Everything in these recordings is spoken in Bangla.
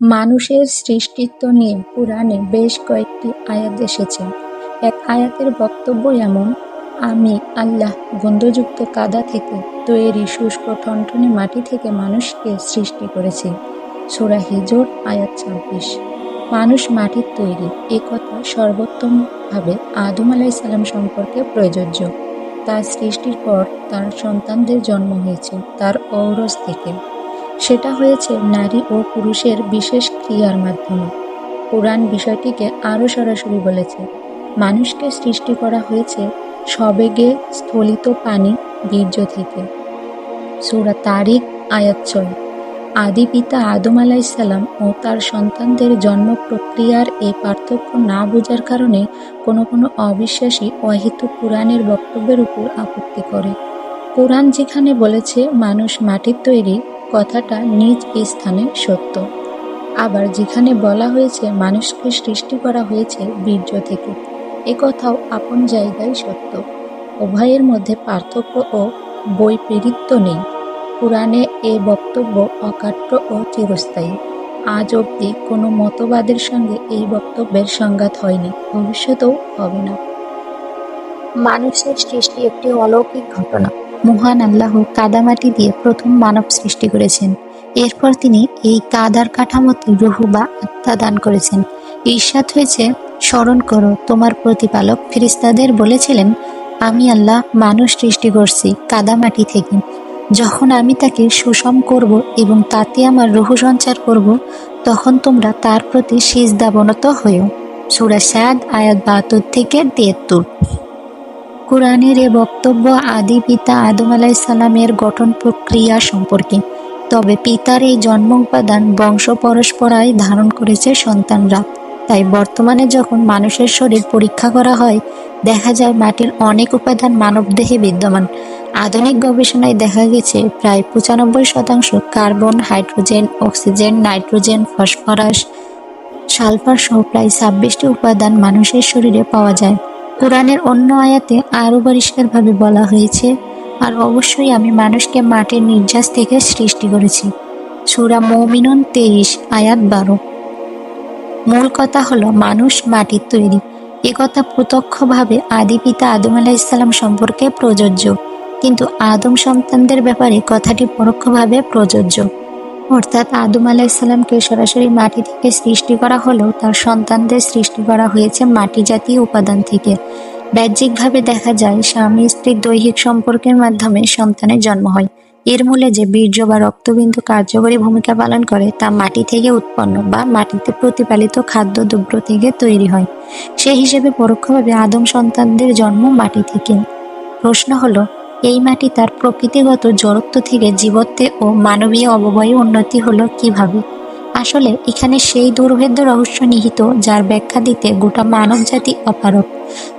মানুষের সৃষ্টিত্ব নিয়ে পুরাণে বেশ কয়েকটি আয়াত এসেছে। এক আয়াতের বক্তব্য এমন, আমি আল্লাহ গন্ধযুক্ত কাদা থেকে তৈরি শুষ্ক টনটনে মাটি থেকে মানুষকে সৃষ্টি করেছি। সোরা হিজর, আয়াত ছাব্বিশ। মানুষ মাটির তৈরি, এ কথা সর্বোত্তমভাবে আদম আলাই সালাম সম্পর্কে প্রযোজ্য। তার সৃষ্টির পর তার সন্তানদের জন্ম হয়েছে, তার ঔরস থেকে। সেটা হয়েছে নারী ও পুরুষের বিশেষ ক্রিয়ার মাধ্যমে। পুরাণ বিষয়টিকে আরও সরাসরি বলেছে, মানুষকে সৃষ্টি করা হয়েছে সবেগে স্থলিত পানি বীর্য থেকে। সুরা তারিক আয়াত ছয়। আদি পিতা আদম আলাইসাল্লাম ও তার সন্তানদের জন্ম প্রক্রিয়ার এই পার্থক্য না বোঝার কারণে কোনো কোনো অবিশ্বাসী অহেতু পুরাণের বক্তব্যের উপর আপত্তি করে। কোরআন যেখানে বলেছে, মানুষ মাটির তৈরি কথাটা নিজ স্থানে সত্য। আবার যেখানে বলা হয়েছে মানুষকে সৃষ্টি করা হয়েছে বীর্য থেকে, এ কথাও আপন জায়গায় সত্য। উভয়ের মধ্যে পার্থক্য ও বৈপরীত্য নেই। পুরাণে এ বক্তব্য অকাট্য ও চিরস্থায়ী। আজ অবধি কোনো মতবাদের সঙ্গে এই বক্তব্যের সংঘাত হয়নি, ভবিষ্যতেও হবে না। মানুষের সৃষ্টি একটি অলৌকিক ঘটনা। মহান আল্লাহ কাদামাটি দিয়ে প্রথম মানব সৃষ্টি করেছেন। এরপর তিনি এই কাদার কাঠামোতে রুহু বা আত্মা দান করেছেন। ঈর্ষাদ হয়েছে, স্মরণ করো, তোমার প্রতিপালক ফিরিস্তাদের বলেছিলেন, আমি আল্লাহ মানুষ সৃষ্টি করছি কাদামাটি থেকে। যখন আমি তাকে সুষম করব এবং তাতে আমার রুহু সঞ্চার করব, তখন তোমরা তার প্রতি সিজদাবনত হয়েও সুরা সাদ, আয়াত বাহাত্তর থেকে তিয়াত্তর। কোরআনের এ বক্তব্য আদি পিতা আদম আলাইসাল্লামের গঠন প্রক্রিয়া সম্পর্কে। তবে পিতার এই জন্ম উপাদান বংশ পরস্পরায় ধারণ করেছে সন্তানরা। তাই বর্তমানে যখন মানুষের শরীর পরীক্ষা করা হয়, দেখা যায় মাটির অনেক উপাদান মানবদেহে বিদ্যমান। আধুনিক গবেষণায় দেখা গেছে, প্রায় পঁচানব্বই শতাংশ carbon, hydrogen, oxygen, nitrogen, phosphorus, sulphur সহ প্রায় ছাব্বিশটি উপাদান মানুষের শরীরে পাওয়া যায়। কোরআনের অন্য আয়াতে আরও পরিষ্কারভাবে বলা হয়েছে, আর অবশ্যই আমি মানুষকে মাটির নির্যাস থেকে সৃষ্টি করেছি। সুরা মৌমিনন তেইশ, আয়াত বারো। মূল কথা হলো, মানুষ মাটির তৈরি। এ কথা প্রত্যক্ষভাবে আদি পিতা আদম আলাহিসাল্লাম সম্পর্কে প্রযোজ্য। কিন্তু আদম সন্তানদের ব্যাপারে কথাটি পরোক্ষভাবে প্রযোজ্য। অর্থাৎ আদম আলাহিসাল্লামকে সরাসরি মাটি থেকে সৃষ্টি করা হলেও তার সন্তানদের সৃষ্টি করা হয়েছে মাটি জাতীয় উপাদান থেকে। বাহ্যিকভাবে দেখা যায়, স্বামী স্ত্রীর দৈহিক সম্পর্কের মাধ্যমে সন্তানের জন্ম হয়। এর মূলে যে বীর্য বা রক্তবিন্দু কার্যকরী ভূমিকা পালন করে, তা মাটি থেকে উৎপন্ন বা মাটিতে প্রতিপালিত খাদ্য দুব্র থেকে তৈরি হয়। সে হিসেবে পরোক্ষভাবে আদম সন্তানদের জন্ম মাটি থেকে। প্রশ্ন হলো এই মাটি তার প্রকৃতিগত জড়ত্ব থেকে জীবত্বে ও মানবীয় অববয়ে উন্নতি হলো কীভাবে? আসলে এখানে সেই দুর্ভেদ্য রহস্য নিহিত যার ব্যাখ্যা দিতে গোটা মানব জাতি অপারক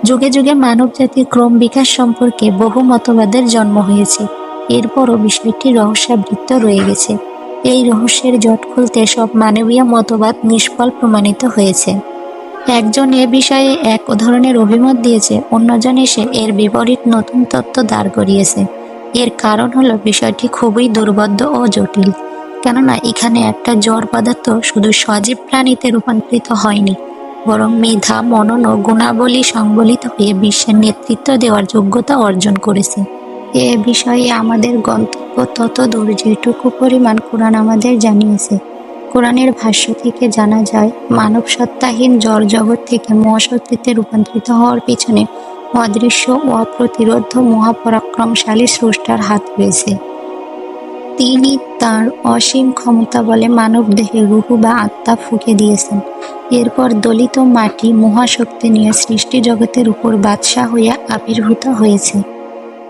যুগে যুগে মানব জাতির ক্রম বিকাশ সম্পর্কে বহু মতবাদের জন্ম হয়েছে। এরপরও বিষয়টি রহস্যাবৃত্ত রয়ে গেছে। এই রহস্যের জট খুলতে সব মানবীয় মতবাদ নিষ্ফল প্রমাণিত হয়েছে। একজন এ বিষয়ে এক ধরনের অভিমত দিয়েছে, অন্যজন এসে এর বিপরীত নতুন তত্ত্ব দাঁড় করিয়েছে। এর কারণ হলো বিষয়টি খুবই দুর্বদ্ধ ও জটিল। কেননা এখানে একটা জড় পদার্থ শুধু সজীব প্রাণীতে রূপান্তরিত হয়নি, বরং মেধা, মনন ও গুণাবলী সংবলিত হয়ে বিশ্বের নেতৃত্ব দেওয়ার যোগ্যতা অর্জন করেছে। এ বিষয়ে আমাদের গন্তব্য তত দূর যেটুকু পরিমাণ কোরআন আমাদের জানিয়েছে। কোরআনের ভাষ্য থেকে জানা যায় মানব সত্তাহীন জড় জগৎ থেকে মহাশক্তিতে রূপান্তরিত হওয়ার পিছনে অদৃশ্য ও অপ্রতিরোধ মহাপরাক্রমশালী স্রষ্টার হাত রয়েছে। তিনি তার অসীম ক্ষমতা বলে মানব দেহে রুহু বা আত্মা ফুঁকে দিয়েছেন। এরপর দলিত মাটি মহাশক্তি নিয়ে সৃষ্টি জগতের উপর বাদশাহ হইয়া আবির্ভূত হয়েছে।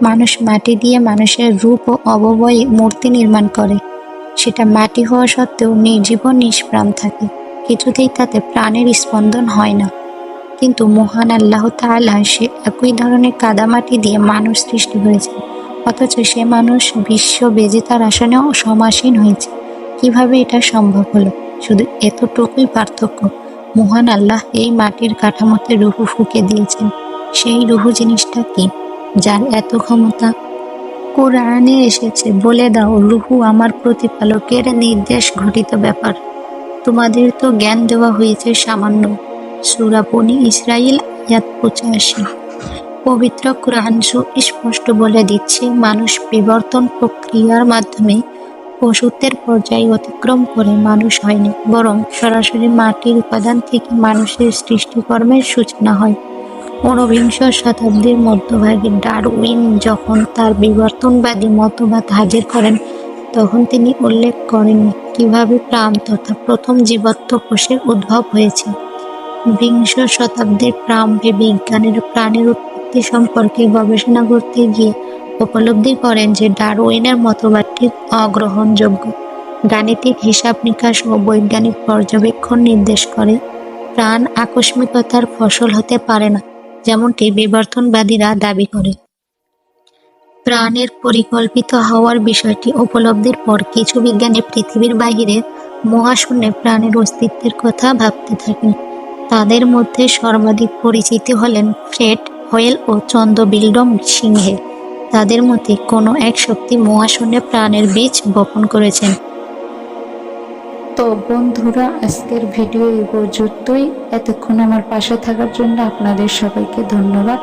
মানুষ মাটি দিয়ে মানুষের রূপ ও অববয়ে মূর্তি নির্মাণ করে। সেটা মাটি হওয়া সত্ত্বেও নির্জীবন নিষ্প্রাণ থাকে। কিছুতেই তাতে প্রাণের স্পন্দন হয় না। কিন্তু মহান আল্লাহ তাআলা সে একই ধরনের কাদামাটি দিয়ে মানুষ সৃষ্টি হয়েছে। অথচ সে মানুষ বিশ্ব বেজেতার আসনেও সমাসীন হয়েছে। কীভাবে এটা সম্ভব হলো? শুধু এতটুকুই পার্থক্য। মহান আল্লাহ এই মাটির কাঠামোতে রুহু ফুঁকে দিয়েছেন। সেই রুহু জিনিসটা কি? যার এত ক্ষমতা কোরআনে এসেছে, বলে দাও, রুহু আমার প্রতিপালকের নির্দেশ ঘটিত ব্যাপার। তোমাদের তো জ্ঞান দেওয়া হয়েছে সামান্য। সুরা ইসরায়েল আয়াত পঁচাশি। পবিত্র কোরআন সুস্পষ্ট বলে দিচ্ছে, মানুষ বিবর্তন প্রক্রিয়ার মাধ্যমে পশুত্বের পর্যায়ে অতিক্রম করে মানুষ হয়নি, বরং সরাসরি মাটির উপাদান থেকে মানুষের সৃষ্টিকর্মের সূচনা হয়। ঊনবিংশ শতাব্দীর মধ্যভাগে ডারউইন যখন তার বিবর্তনবাদী মতবাদ হাজির করেন, তখন তিনি উল্লেখ করেন কীভাবে প্রাণ তথা প্রথম জীবাত্ম কোষের উদ্ভব হয়েছে। বিংশ শতাব্দীর প্রারম্ভে বিজ্ঞানের প্রাণের উৎপত্তি সম্পর্কে গবেষণা করতে গিয়ে উপলব্ধি করেন যে ডারউইনের মতবাদটি অগ্রহণযোগ্য। গাণিতিক হিসাব নিকাশ ও বৈজ্ঞানিক পর্যবেক্ষণ নির্দেশ করে প্রাণ আকস্মিকতার ফসল হতে পারে না। যেমনটি বিবর্তনবাদীরা দাবি করে। প্রাণের পরিকল্পিত হওয়ার বিষয়টি উপলব্ধির পর কিছু বিজ্ঞানী পৃথিবীর বাহিরে মহাশূন্যে প্রাণের অস্তিত্বের কথা ভাবতে থাকেন। তাদের মধ্যে সর্বাধিক পরিচিত হলেন ফ্রেড হোয়েল ও চন্দ্র বিল্ডম সিংহে। তাদের মতে কোনো এক শক্তি মহাশূন্যে প্রাণের বীজ বপন করেছেন। তো বন্ধুরা, আজকের ভিডিও এই পর্যন্তই। এতক্ষণ আমার পাশে থাকার জন্য আপনাদের সবাইকে ধন্যবাদ।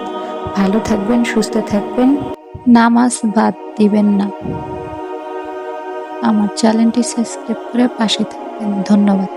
ভালো থাকবেন, সুস্থ থাকবেন। নামাজ বাদ দিবেন না। আমার চ্যানেলটি সাবস্ক্রাইব করে পাশে থাকবেন। ধন্যবাদ।